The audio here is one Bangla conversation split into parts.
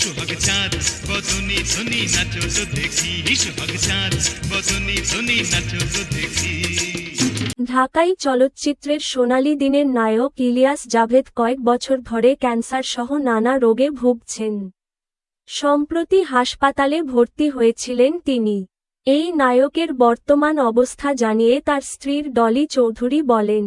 সোহাগ চাঁদ, বদনি নাচো তো দেখি। সোহাগ চাঁদ, বদনি নাচো তো দেখি। ঢাকাই চলচ্চিত্রের সোনালী দিনের নায়ক ইলিয়াস জাভেদ কয়েক বছর ধরে ক্যান্সার সহ নানা রোগে ভুগছেন। সম্প্রতি হাসপাতালে ভর্তি হয়েছিলেন তিনি। এই নায়কের বর্তমান অবস্থা জানিয়ে তার স্ত্রীর ডলি চৌধুরী বলেন,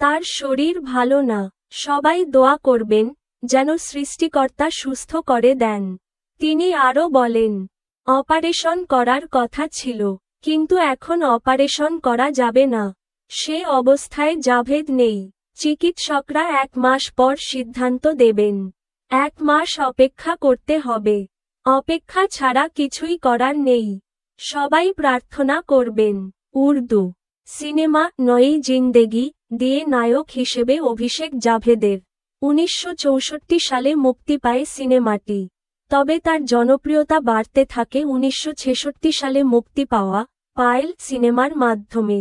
তার শরীর ভালো না, সবাই দোয়া করবেন যেন সৃষ্টিকর্তা সুস্থ করে দেন। তিনি আরও বলেন, অপারেশন করার কথা ছিল, কিন্তু এখন অপারেশন করা যাবে না। সে অবস্থায় জাভেদ নেই। চিকিৎসকরা এক মাস পর সিদ্ধান্ত দেবেন। এক মাস অপেক্ষা করতে হবে। অপেক্ষা ছাড়া কিছুই করার নেই। সবাই প্রার্থনা করবেন। উর্দু। সিনেমা নয়ই জিন্দেগি দিয়ে নায়ক হিসেবে অভিষেক জাভেদের উনিশশো চৌষট্টি সালে মুক্তি পায় সিনেমাটি। তবে তার জনপ্রিয়তা বাড়তে থাকে উনিশশো ছেষট্টি সালে মুক্তি পাওয়া পায়েল সিনেমার মাধ্যমে।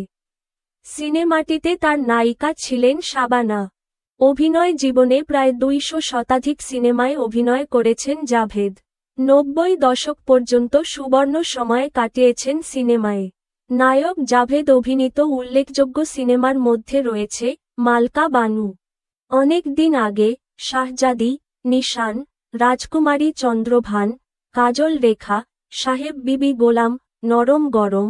সিনেমাটিতে তার নায়িকা ছিলেন শাবানা। অভিনয় জীবনে প্রায় দুইশো শতাধিক সিনেমায় অভিনয় করেছেন জাভেদ। নব্বই দশক পর্যন্ত সুবর্ণ সময় কাটিয়েছেন সিনেমায়। নায়ক জাভেদ অভিনীত উল্লেখযোগ্য সিনেমার মধ্যে রয়েছে মালকা বানু। অনেক দিন আগে শাহজাদি, নিশান, রাজকুমারী চন্দ্রভান, কাজল রেখা, সাহেব বিবি গোলাম, নরম গরম,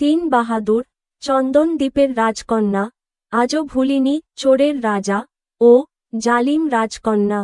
তিন বাহাদুর, চন্দন দ্বীপের রাজকন্যা, আজও ভুলিনি চোরের রাজা ও জালিম রাজকন্যা।